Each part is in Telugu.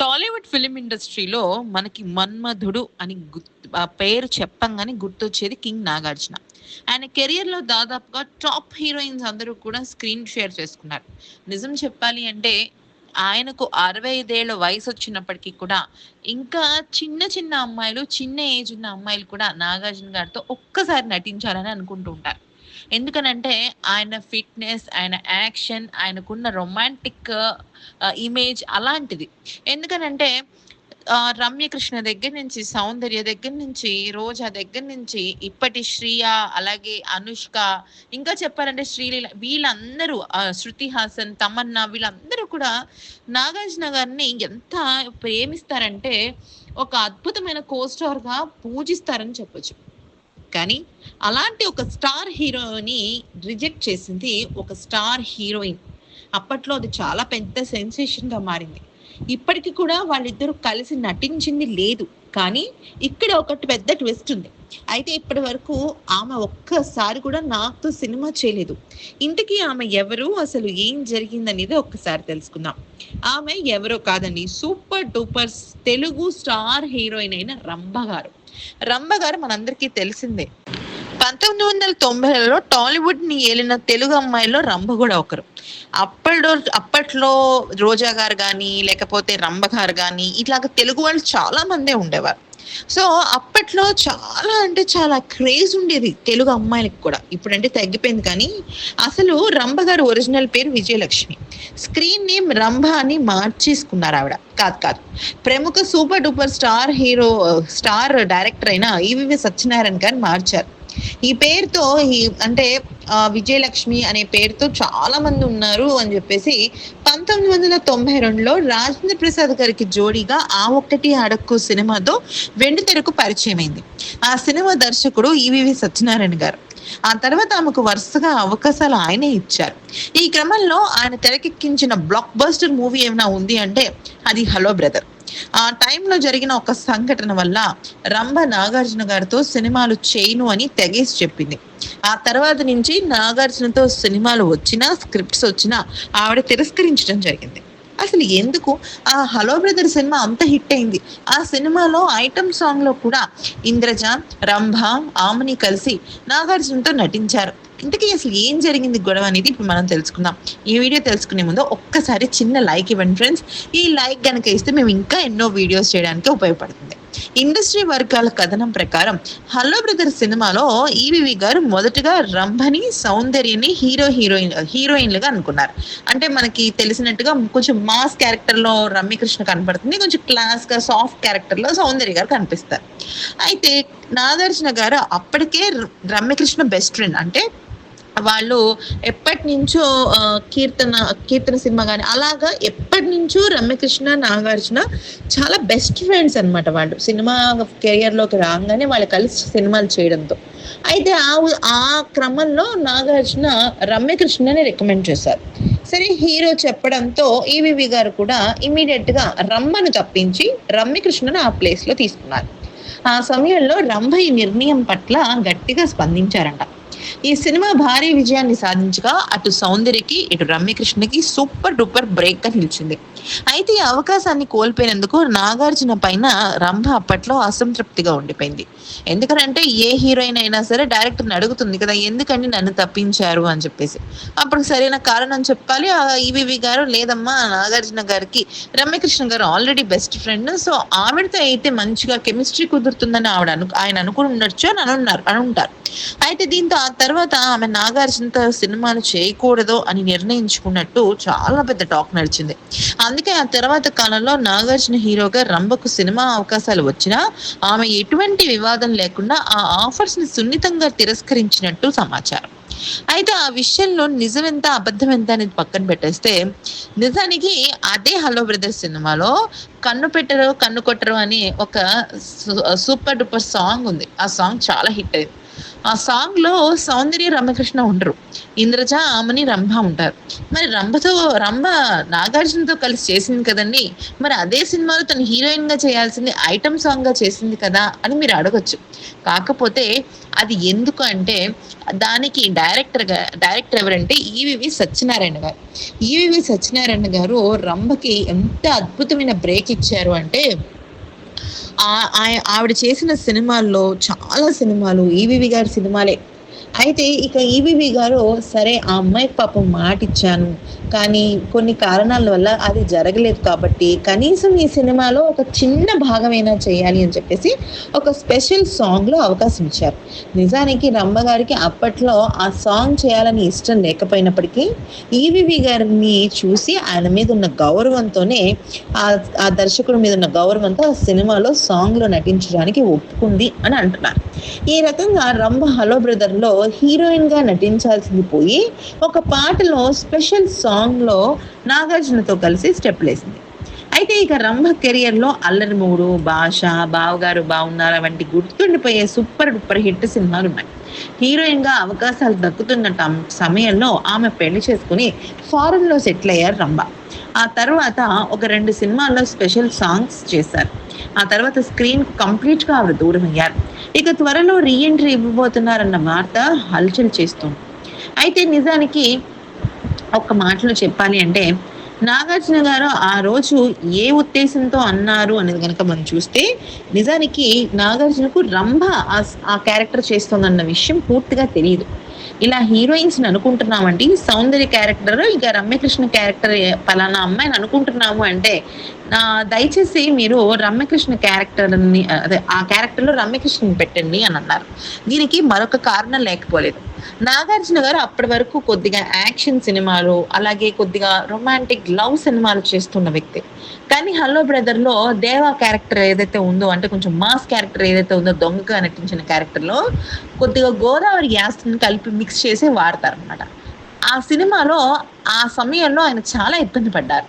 టాలీవుడ్ ఫిలిం ఇండస్ట్రీలో మనకి మన్మధుడు అని గుర్తు ఆ పేరు చెప్పంగానే గుర్తొచ్చేది కింగ్ నాగార్జున. ఆయన కెరియర్లో దాదాపుగా టాప్ హీరోయిన్స్ అందరూ కూడా స్క్రీన్ షేర్ చేసుకున్నారు. నిజం చెప్పాలి అంటే ఆయనకు అరవై ఐదేళ్ళ వయసు వచ్చినప్పటికీ కూడా ఇంకా చిన్న చిన్న అమ్మాయిలు చిన్న ఏజ్ ఉన్న అమ్మాయిలు కూడా నాగార్జున గారితో ఒక్కసారి నటించాలని అనుకుంటూ ఉంటారు. ఎందుకనంటే ఆయన ఫిట్నెస్ ఆయన యాక్షన్ ఆయనకున్న రొమాంటిక్ ఇమేజ్ అలాంటిది. ఎందుకనంటే రమ్యకృష్ణ దగ్గర నుంచి సౌందర్య దగ్గర నుంచి రోజా దగ్గర నుంచి ఇప్పటి శ్రియ అలాగే అనుష్క ఇంకా చెప్పాలంటే శ్రీలీల వీళ్ళందరూ శృతి హాసన్ తమన్నా వీళ్ళందరూ కూడా నాగార్జున గారిని ఎంత ప్రేమిస్తారంటే ఒక అద్భుతమైన కోస్టార్గా పూజిస్తారని చెప్పొచ్చు. కానీ అలాంటి ఒక స్టార్ హీరోని రిజెక్ట్ చేసింది ఒక స్టార్ హీరోయిన్. అప్పట్లో అది చాలా పెద్ద సెన్సేషన్గా మారింది. ఇప్పటికి కూడా వాళ్ళిద్దరూ కలిసి నటించింది లేదు. కానీ ఇక్కడ ఒకటి పెద్ద ట్విస్ట్ ఉంది. అయితే ఇప్పటి వరకు ఆమె ఒక్కసారి కూడా నాతో సినిమా చేయలేదు. ఇంతకీ ఆమె ఎవరు? అసలు ఏం జరిగిందనేది ఒక్కసారి తెలుసుకుందాం. ఆమె ఎవరో కాదండి super duper Telugu star heroine అయిన రంభ గారు. రంభ గారు మనందరికీ తెలిసిందే. పంతొమ్మిది వందల తొంభైలలో టాలీవుడ్ని ఏలిన తెలుగు అమ్మాయిలో రంభ కూడా ఒకరు. అప్పట్లో అప్పట్లో రోజా గారు కానీ లేకపోతే రంభ గారు కానీ ఇట్లాగ తెలుగు వాళ్ళు చాలా మందే ఉండేవారు. సో అప్పట్లో చాలా అంటే చాలా క్రేజ్ ఉండేది తెలుగు అమ్మాయిలకు కూడా. ఇప్పుడంటే తగ్గిపోయింది కానీ అసలు రంభ గారు ఒరిజినల్ పేరు విజయలక్ష్మి. స్క్రీన్ నేమ్ రంభ అని మార్చేసుకున్నారు ఆవిడ. కాదు కాదు. ప్రముఖ super duper star hero star director అయిన ఈవివి సత్యనారాయణ గారు మార్చారు. ఈ పేరుతో ఈ అంటే విజయలక్ష్మి అనే పేరుతో చాలా మంది ఉన్నారు అని చెప్పేసి పంతొమ్మిది వందల తొంభై రెండులో రాజేంద్ర ప్రసాద్ గారికి జోడీగా ఆ ఒక్కటి అడక్కు సినిమాతో వెండి తెరకు ఆ సినిమా దర్శకుడు ఈవివి సత్యనారాయణ గారు. ఆ తర్వాత ఆమెకు వరుసగా అవకాశాలు ఆయనే ఇచ్చారు. ఈ క్రమంలో ఆయన తెరకెక్కించిన బ్లాక్ బస్టర్ మూవీ ఏమైనా ఉంది అంటే అది హలో బ్రదర్ ఆ టైంలో జరిగిన ఒక సంఘటన వల్ల రంభ నాగార్జున గారితో సినిమాలు చేయను అని తెగేసి చెప్పింది. ఆ తర్వాత నుంచి నాగార్జునతో సినిమాలు వచ్చినా స్క్రిప్ట్స్ వచ్చినా ఆవిడ తిరస్కరించడం జరిగింది. అసలు ఎందుకు? ఆ హలో బ్రదర్ సినిమా అంత హిట్ అయింది. ఆ సినిమాలో ఐటమ్ సాంగ్లో కూడా ఇంద్రజ రంభ ఆమని కలిసి నాగార్జునతో నటించారు. ఇంతకీ అసలు ఏం జరిగింది గొడవ అనేది ఇప్పుడు మనం తెలుసుకుందాం. ఈ వీడియో తెలుసుకునే ముందు ఒక్కసారి చిన్న లైక్ ఇవ్వండి ఫ్రెండ్స్ ఈ లైక్ కనుక ఇస్తే మేము ఇంకా ఎన్నో వీడియోస్ చేయడానికి ఉపయోగపడుతుంది. ఇండస్ట్రీ వర్గాల కథనం ప్రకారం హలో బ్రదర్ సినిమాలో ఈవివి గారు మొదటగా రంభని సౌందర్యని హీరో హీరోయిన్ హీరోయిన్లుగా అనుకున్నారు. అంటే మనకి తెలిసినట్టుగా కొంచెం మాస్ క్యారెక్టర్లో రమ్యకృష్ణ కనపడుతుంది కొంచెం క్లాస్గా సాఫ్ట్ క్యారెక్టర్లో సౌందర్య గారు కనిపిస్తారు. అయితే నాగార్జున గారు అప్పటికే రమ్యకృష్ణ బెస్ట్ ఫ్రెండ్. అంటే వాళ్ళు ఎప్పటి నుంచో కీర్తన కీర్తన సినిమా కానీ అలాగా ఎప్పటి నుంచో రమ్యకృష్ణ నాగార్జున చాలా బెస్ట్ ఫ్రెండ్స్ అన్నమాట వాళ్ళు. సినిమా కెరియర్లోకి రాగానే వాళ్ళు కలిసి సినిమాలు చేయడంతో. అయితే ఆ ఆ క్రమంలో నాగార్జున రమ్యకృష్ణని రికమెండ్ చేశారు. సరే హీరో చెప్పడంతో ఈవివి గారు కూడా ఇమీడియట్గా రమ్మను తప్పించి రమ్యకృష్ణను ఆ ప్లేస్లో తీసుకున్నారు. ఆ సమయంలో రంభ ఈ నిర్ణయం పట్ల గట్టిగా స్పందించారంట. ఈ సినిమా భారీ విజయాన్ని సాధించగా అటు సౌందర్యకి ఇటు రమ్యకృష్ణకి సూపర్ డూపర్ బ్రేక్గా నిలిచింది. అయితే ఈ అవకాశాన్ని కోల్పోయినందుకు నాగార్జున పైన రంభ అప్పట్లో అసంతృప్తిగా ఉండిపోయింది. ఎందుకంటే ఏ హీరోయిన్ అయినా సరే డైరెక్టర్ని అడుగుతుంది కదా ఎందుకండి నన్ను తప్పించారు అని చెప్పేసి. అప్పుడు సరైన కారణం చెప్పాలి. ఆ ఈవివి గారు లేదమ్మా నాగార్జున గారికి రమ్యకృష్ణ గారు ఆల్రెడీ బెస్ట్ ఫ్రెండ్ సో ఆవిడతో అయితే మంచిగా కెమిస్ట్రీ కుదురుతుందని ఆవిడ అను ఆయన అనుకుని ఉండొచ్చు అని అనున్నారు అని ఉంటారు అయితే దీంతో ఆ తర్వాత ఆమె నాగార్జునతో సినిమాలు చేయకూడదు అని నిర్ణయించుకున్నట్టు చాలా పెద్ద టాక్ నడిచింది. అందుకే ఆ తర్వాత కాలంలో నాగార్జున హీరోగా రంభకు సినిమా అవకాశాలు వచ్చినా ఆమె ఎటువంటి వివాదం లేకుండా ఆ ఆఫర్స్ని సున్నితంగా తిరస్కరించినట్టు సమాచారం. అయితే ఆ విషయంలో నిజం ఎంత అబద్ధం ఎంత అనేది పక్కన పెట్టేస్తే నిజానికి అదే హలో బ్రదర్ సినిమాలో కన్ను పెట్టరు కన్ను కొట్టరు అని ఒక సూపర్ డూపర్ సాంగ్ ఉంది. ఆ సాంగ్ చాలా హిట్ అయింది. ఆ సాంగ్‌లో సౌందర్య రమ్యకృష్ణ ఉండరు. ఇంద్రజ, ఆమని, రంభ ఉంటారు. మరి రంభతో రంభ నాగార్జునతో కలిసి చేసింది కదండీ! మరి అదే సినిమాలో తను హీరోయిన్‌గా చేయాల్సింది ఐటెమ్ సాంగ్‌గా చేసింది కదా! అని మీరు అడగచ్చు కాకపోతే అది ఎందుకు అంటే దానికి డైరెక్టర్‌గా డైరెక్టర్ ఎవరంటే ఈవివి సత్యనారాయణ గారు. ఈవివి సత్యనారాయణ గారు రంభకి ఎంత అద్భుతమైన బ్రేక్ ఇచ్చారు అంటే ఆవిడ చేసిన సినిమాల్లో చాలా సినిమాలు ఈవీవి గారి సినిమాలే. అయితే ఇక ఈవివి గారు సరే ఆ అమ్మాయికి పాపం మాటిచ్చాను. కానీ కొన్ని కారణాల వల్ల అది జరగలేదు కాబట్టి కనీసం ఈ సినిమాలో ఒక చిన్న భాగమైనా చేయాలి అని చెప్పేసి ఒక స్పెషల్ సాంగ్‌లో అవకాశం ఇచ్చారు. నిజానికి రంభ గారికి అప్పట్లో ఆ సాంగ్ చేయాలని ఇష్టం లేకపోయినప్పటికీ ఈవివి గారిని చూసి ఆయన మీద ఉన్న గౌరవంతోనే ఆ దర్శకుడి మీద ఉన్న గౌరవంతో ఆ సినిమాలో సాంగ్‌లో నటించడానికి ఒప్పుకుంది అని అంటున్నారు. ఈ రకంగా రంభ 'హలో బ్రదర్‌లో' హీరోయిన్‌గా నటించాల్సింది పోయి ఒక పాటలో స్పెషల్ సాంగ్‌లో నాగార్జునతో కలిసి స్టెప్లేసింది అయితే ఇక రంభ కెరియర్‌లో 'అల్లరి మూడు 'భాష', 'బావగారు బాగున్నారా వంటి గుర్తుండిపోయే సూపర్ డూపర్ హిట్ సినిమాలు ఉన్నాయి హీరోయిన్‌గా అవకాశాలు దక్కుతున్న టం సమయంలో ఆమె పెళ్ళి చేసుకొని ఫారెన్‌లో సెటిల్ అయ్యారు రంభ. ఆ తర్వాత ఒక రెండు సినిమాల్లో స్పెషల్ సాంగ్స్ చేశారు. ఆ తర్వాత స్క్రీన్ కంప్లీట్‌గా ఆవిడ దూరమయ్యారు. ఇక త్వరలో రీ ఎంట్రీ ఇవ్వబోతున్నారన్న వార్త హల్చల్ చేస్తోంది. అయితే నిజానికి ఒక్క మాటలో చెప్పాలి అంటే నాగార్జున గారు ఆ రోజు ఏ ఉద్దేశంతో అన్నారు అనేది కనుక మనం చూస్తే నిజానికి నాగార్జునకు రంభ ఆ క్యారెక్టర్ చేస్తోందన్న విషయం పూర్తిగా తెలియదు ఇలా హీరోయిన్స్‌ని అనుకుంటున్నామండి. సౌందర్య క్యారెక్టర్ ఇక రమ్యకృష్ణ క్యారెక్టర్ పలానా అమ్మాయిని అనుకుంటున్నాము అంటే దయచేసి మీరు రమ్యకృష్ణ క్యారెక్టర్‌ని అదే ఆ క్యారెక్టర్‌లో రమ్యకృష్ణని పెట్టండి అని అన్నారు. దీనికి మరొక కారణం లేకపోలేదు. నాగార్జున గారు అప్పటి వరకు కొద్దిగా యాక్షన్ సినిమాలు, అలాగే కొద్దిగా రొమాంటిక్ లవ్ సినిమాలు చేస్తున్న వ్యక్తి. కానీ 'హలో బ్రదర్‌లో' దేవా క్యారెక్టర్ ఏదైతే ఉందో అంటే కొంచెం మాస్ క్యారెక్టర్ ఏదైతే ఉందో దొంగగా నటించిన క్యారెక్టర్‌లో కొద్దిగా గోదావరి యాసని కలిపి మిక్స్ చేసి వాడతారనమాట. ఆ సినిమాలో ఆ సమయంలో ఆయన చాలా ఇబ్బంది పడ్డారు.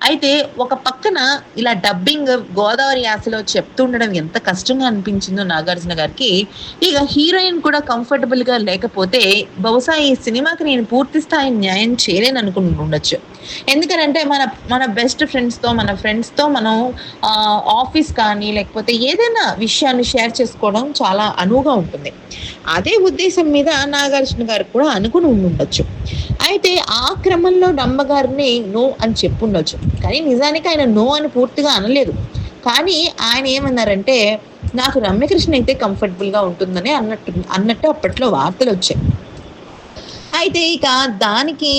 అయితే ఒక పక్కన ఇలా డబ్బింగ్ గోదావరి యాసలో చెప్తుండడం ఎంత కష్టంగా అనిపించిందో నాగార్జున గారికి, ఇక హీరోయిన్ కూడా కంఫర్టబుల్‌గా లేకపోతే బహుశా ఈ సినిమాకి నేను పూర్తి స్థాయి న్యాయం చేయలేననుకుని ఉండొచ్చు. ఎందుకనంటే మన మన బెస్ట్ ఫ్రెండ్స్‌తో మన ఫ్రెండ్స్‌తో మనం ఆఫీస్ కానీ లేకపోతే ఏదైనా విషయాన్ని షేర్ చేసుకోవడం చాలా అనువుగా ఉంటుంది. అదే ఉద్దేశం మీద నాగార్జున గారికి కూడా అనుకుని ఉండొచ్చు అయితే ఆ క్రమంలో నమ్మగారిని నో అని చెప్పుండొచ్చు. కానీ నిజానికి ఆయన నో అని పూర్తిగా అనలేదు. కానీ ఆయన ఏమన్నారంటే నాకు రమ్యకృష్ణ అయితే కంఫర్టబుల్‌గా ఉంటుందని అన్నట్టు అన్నట్టు అప్పట్లో వార్తలు వచ్చాయి అయితే ఇక దానికి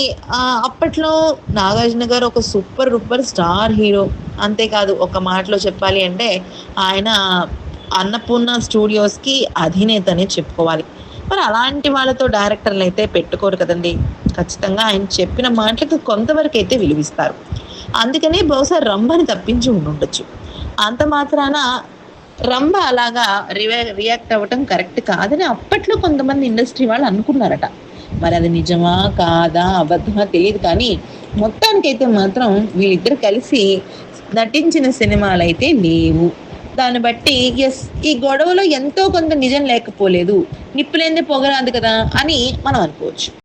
అప్పట్లో నాగార్జున గారు ఒక సూపర్ రూపర్ స్టార్ హీరో. అంతేకాదు ఒక మాటలో చెప్పాలి అంటే ఆయన అన్నపూర్ణ స్టూడియోస్‌కి అధినేతనే చెప్పుకోవాలి. మరి అలాంటి వాళ్ళతో డైరెక్టర్లు అయితే పెట్టుకోరు కదండీ! ఖచ్చితంగా ఆయన చెప్పిన మాటలకు కొంతవరకైతే విలువిస్తారు. అందుకనే బహుశా రంభని తప్పించి ఉండుండొచ్చు. అంత మాత్రాన రంభ అలాగా రివే రియాక్ట్ అవ్వటం కరెక్ట్ కాదని అప్పట్లో కొంతమంది ఇండస్ట్రీ వాళ్ళు అనుకున్నారట. మరి అది నిజమా? కాదా? అబద్ధమా? తెలియదు కానీ మొత్తానికైతే మాత్రం వీళ్ళిద్దరు కలిసి నటించిన సినిమాలు అయితే లేవు. దాన్ని బట్టి ఎస్ ఈ గొడవలో ఎంతో కొంత నిజం లేకపోలేదు. నిప్పు లేనిదే కదా! అని మనం అనుకోవచ్చు.